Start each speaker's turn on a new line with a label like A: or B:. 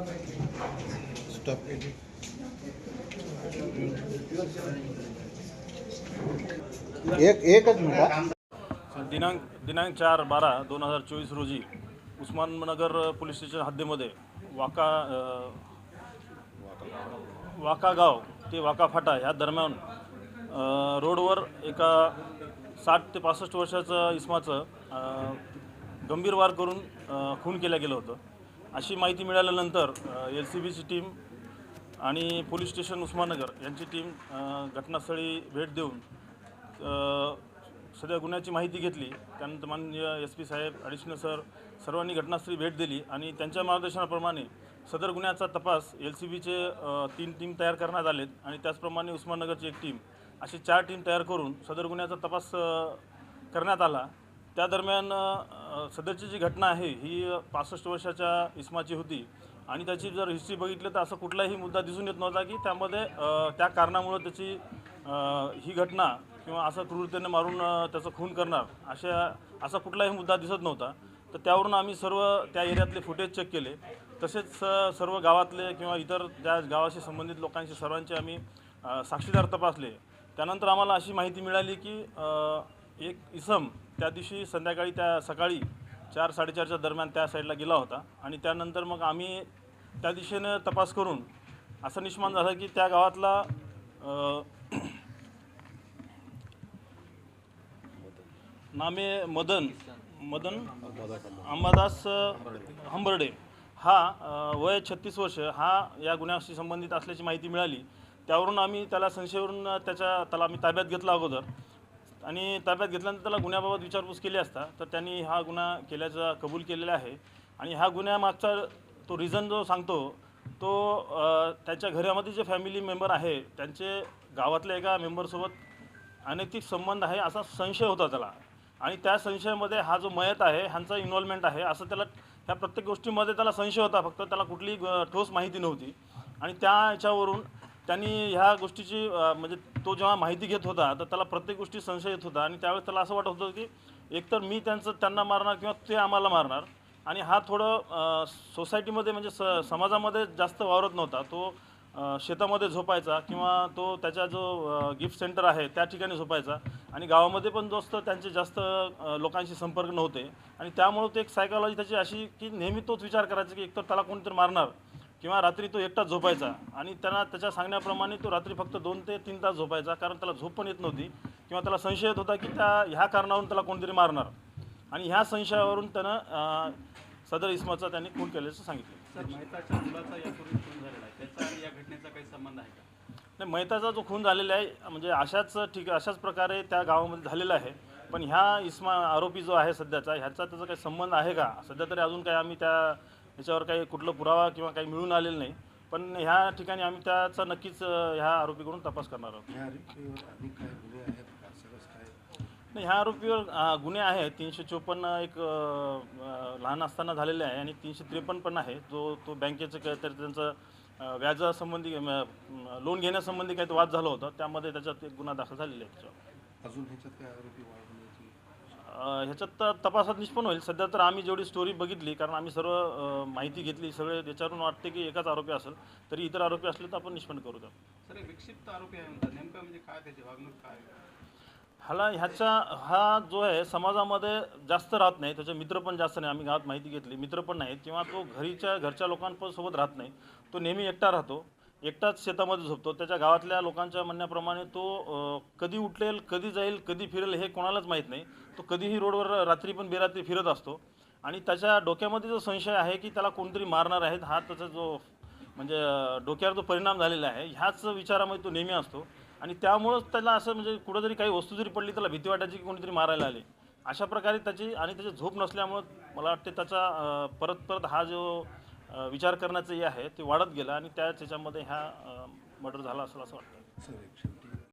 A: Stop एक एकच minute
B: दिनांक दिनांक चार बारा दोन हजार चोवीस रोजी उस्माननगर पोलीस स्टेशन हद्दीमध्ये वाका वाका गाव ते वाका फाटा ह्या दरम्यान रोडवर एका साठ ते पासष्ट वर्षाचं इस्माचं गंभीर वार करून खून केलं गेलं होतं. अशी माहिती मिळाल्यानंतर एल सी बीची टीम आणि पोलीस स्टेशन उस्माननगर यांची टीम घटनास्थळी भेट देऊन सगळ्या सध्या गुन्ह्याची माहिती घेतली. त्यानंतर माननीय एस पी साहेब ॲडिशनल सर सर्वांनी घटनास्थळी भेट दिली आणि त्यांच्या मार्गदर्शनाप्रमाणे सदर गुन्ह्याचा तपास एल सी बीचे तीन टीम तयार करण्यात आलेत आणि त्याचप्रमाणे उस्माननगरची एक टीम अशी चार टीम तयार करून सदर गुन्ह्याचा तपास करण्यात आला. त्या दरम्यान सध्याची सदरची जी घटना आहे ही पासष्ट वर्षाच्या इस्माची होती. आणि त्याची जर हिस्ट्री बघितलं तर असं कुठलाही मुद्दा दिसून येत नव्हता की त्यामध्ये त्या कारणामुळं त्याची ही घटना किंवा असं क्रूरतेने मारून त्याचं खून करणार अशा असा कुठलाही मुद्दा दिसत नव्हता. तर त्यावरून आम्ही सर्व त्या एरियातले फुटेज चेक केले. तसेच सर्व गावातले किंवा इतर ज्या गावाशी संबंधित लोकांशी सर्वांचे आम्ही साक्षीदार तपासले. त्यानंतर आम्हाला अशी माहिती मिळाली की एक इसम त्या दिवशी संध्याकाळी त्या सकाळी चार साडेचारच्या दरम्यान त्या साईडला गेला होता. आणि त्यानंतर मग आम्ही त्या दिशेनं तपास करून असं निष्मान झालं की त्या गावातला नामे मदन मदन अंबादास हंबर्डे. हा वय छत्तीस वर्ष. हा या गुन्ह्याशी संबंधित असल्याची माहिती मिळाली. त्यावरून आम्ही त्याला संशयावरून त्याच्या त्याला आम्ही ताब्यात घेतला अगोदर. आणि ताब्यात घेतल्यानंतर त्याला गुन्ह्याबाबत विचारपूस केली असता तर त्यांनी हा गुन्हा केल्याचा कबूल केलेला आहे. आणि ह्या गुन्ह्यामागचा तो रिझन जो सांगतो तो त्याच्या घरामध्ये जे फॅमिली मेंबर आहे त्यांचे गावातल्या एका मेंबरसोबत अनैतिक संबंध आहे असा संशय होता त्याला. आणि त्या संशयामध्ये हा जो मयत आहे ह्यांचा इन्व्हॉल्वमेंट आहे असं त्याला ह्या प्रत्येक गोष्टीमध्ये त्याला संशय होता. फक्त त्याला कुठली ठोस माहिती नव्हती. आणि त्या ह्याच्यावरून त्यांनी ह्या गोष्टीची म्हणजे तो जेव्हा माहिती घेत होता तर त्याला प्रत्येक गोष्टी संशय येत होता. आणि त्यावेळेस त्याला असं वाटत होतं की एकतर मी त्यांचं त्यांना मारणार किंवा ते आम्हाला मारणार. आणि हा थोडं सोसायटीमध्ये म्हणजे स समाजामध्ये जास्त वावरत नव्हता. तो शेतामध्ये झोपायचा किंवा तो त्याचा जो गिफ्ट सेंटर आहे त्या ठिकाणी झोपायचा. आणि गावामध्ये पण दोस्त त्यांचे जास्त लोकांशी संपर्क नव्हते. आणि त्यामुळं ते एक सायकॉलॉजी त्याची अशी की नेहमी तोच विचार करायचा की एकतर त्याला कोणीतरी मारणार. किंवा रात्री तो एकटाच झोपायचा. आणि त्यांना त्याच्या सांगण्याप्रमाणे तो रात्री फक्त दोन ते तीन तास झोपायचा कारण त्याला झोप पण येत नव्हती. किंवा त्याला संशय येत होता की त्या ह्या कारणावरून त्याला कोणतरी मारणार. आणि ह्या संशयावरून त्यानं सदर इस्माचा त्यांनी खून केल्याचं सांगितलं. नाही मैताचा जो खून झालेला आहे म्हणजे अशाच ठीक अशाच प्रकारे त्या गावामध्ये झालेला आहे. पण ह्या इस्मा आरोपी जो आहे सध्याचा ह्याचा त्याचा काही संबंध आहे का? सध्या तरी अजून काही आम्ही त्या ह्याच्यावर काही कुठलं पुरावा किंवा काही मिळून आलेलं नाही. पण ह्या ठिकाणी आम्ही त्याचा नक्कीच ह्या आरोपीकडून तपास करणार आहोत.
A: या आरोपीवर काय गुन्हे आहेत का? सगळंच काय
B: नाही ह्या आरोपीवर अं, गुन्हे आहेत. तीनशे चोपन्न एक अं, अं, लहान असताना झालेले आहे आणि तीनशे त्रेपन्न पण आहे. जो तो बँकेचं काहीतरी त्यांचं अं, व्याजासंबंधी लोन घेण्यासंबंधी काही वाद झाला होता. त्यामध्ये त्याच्यात एक गुन्हा दाखल झालेला आहे. त्याच्यावर
A: अजून ह्याच्यात काय आरोपी
B: ह्याच्यात तर तपासात निष्पन्न होईल. सध्या तर आम्ही जेवढी स्टोरी बघितली कारण आम्ही सर्व अ, माहिती घेतली सगळे त्याच्यावरून वाटते की एकाच आरोपी असेल तरी इतर आरोपी असले तर आपण निष्पन्न करू द्या
C: सर एक विक्षिप्त आरोपी आहे म्हणतात. नेमकं म्हणजे काय त्याची वागणूक काय?
B: ह्याला ह्याच्या हा जो आहे समाजामध्ये जास्त राहत नाही. त्याचे मित्र पण जास्त नाही. आम्ही गावात माहिती घेतली. मित्र पण नाहीत. किंवा तो घरीच्या घरच्या लोकांसोबत राहत नाही. तो नेहमी एकटा राहतो. एकटाच शेतामध्ये झोपतो. त्याच्या गावातल्या लोकांच्या म्हणण्याप्रमाणे तो कधी उठलेल कधी जाईल कधी फिरेल हे कोणालाच माहीत नाही. तो कधीही रोडवर रात्री पण बेरात्री फिरत असतो. आणि त्याच्या डोक्यामध्ये जो संशय आहे की त्याला कोणतरी मारणार आहेत हा त्याचा जो म्हणजे डोक्यावर जो परिणाम झालेला आहे ह्याच विचारामध्ये तो नेहमी असतो. आणि त्यामुळंच त्याला असं म्हणजे कुठंतरी काही वस्तू जरी पडली त्याला भीती वाटायची की कोणीतरी मारायला आले. अशा प्रकारे त्याची आणि त्याची झोप नसल्यामुळं मला वाटते त्याचा परत परत हा जो विचार करण्याचं हे आहे ते वाढत गेलं आणि त्याच ह्याच्यामध्ये ह्या मर्डर झाला असेल असं वाटतं.
A: सर्वेक्षण.